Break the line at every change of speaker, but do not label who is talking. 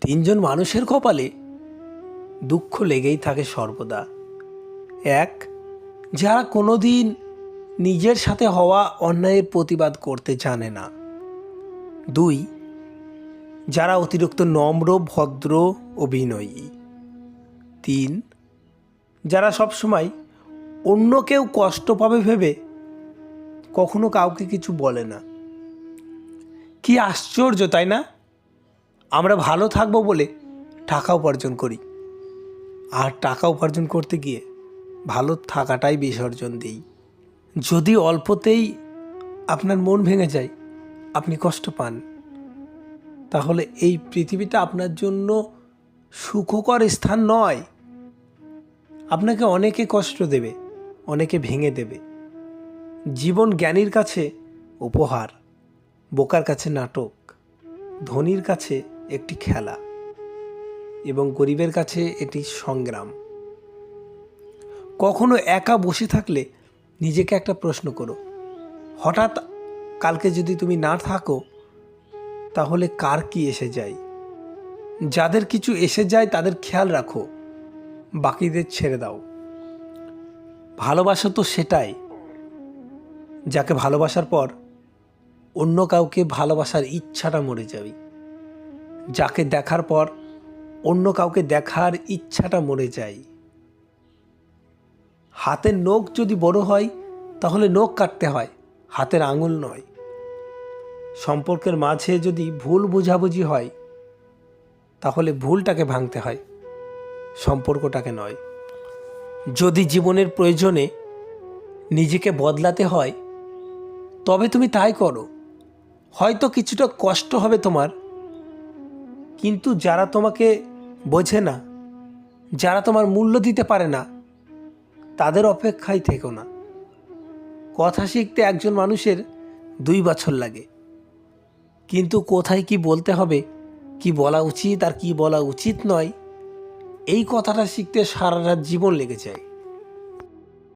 তিনজন মানুষের কপালে দুঃখ লেগেই থাকে সর্বদা। এক, যারা কোনোদিন নিজের সাথে হওয়া অন্যায়ের প্রতিবাদ করতে জানে না। দুই, যারা অতিরিক্ত নম্র, ভদ্র ও বিনয়ী তিন, যারা সবসময় অন্য কেউ কষ্ট পাবে ভেবে কখনো কাউকে কিছু বলে না। কি আশ্চর্য, তাই না? আমরা ভালো থাকব বলে টাকা উপার্জন করি। আর টাকা উপার্জন করতে গিয়ে ভালো থাকাটাই বিসর্জন দিই। যদি অল্পতেই আপনার মন ভেঙে যায়, আপনি কষ্ট পান, তাহলে এই পৃথিবীটা আপনার জন্য সুখকর স্থান নয়। আপনাকে অনেকে কষ্ট দেবে, অনেকে ভেঙে দেবে। জীবন জ্ঞানীর কাছে উপহার, বোকার কাছে নাটক, ধনীর কাছে একটি খেলা এবং গরিবের কাছে এটি সংগ্রাম। কখনো একা বসে থাকলে নিজেকে একটা প্রশ্ন করো, হঠাৎ কালকে যদি তুমি না থাকো, তাহলে কার কি এসে যায়? যাদের কিছু এসে যায়, তাদের খেয়াল রাখো, বাকিদের ছেড়ে দাও। ভালোবাসা তো সেটাই, যাকে ভালোবাসার পর অন্য কাউকে ভালোবাসার ইচ্ছাটা মরে যাবে। যাকে দেখার পর অন্য কাউকে দেখার ইচ্ছাটা মরে যায়। হাতের নখ যদি বড় হয়, তাহলে নখ কাটতে হয়, হাতের আঙুল নয়। সম্পর্কের মাঝে যদি ভুল বোঝাবুঝি হয়, তাহলে ভুলটাকে ভাঙতে হয়, সম্পর্কটাকে নয়। যদি জীবনের প্রয়োজনে নিজেকে বদলাতে হয়, তবে তুমি তাই করো। হয়তো কিছুটা কষ্ট হবে তোমার কিন্তু যারা তোমাকে বোঝে না, যারা তোমার মূল্য দিতে পারে না, তাদের অপেক্ষায় থেকো না। কথা শিখতে একজন মানুষের দুই বছর লাগে। কিন্তু কোথায় কি বলতে হবে, কি বলা উচিত আর কি বলা উচিত নয়, এই কথাটা শিখতে সারা রাত জীবন লেগে যায়।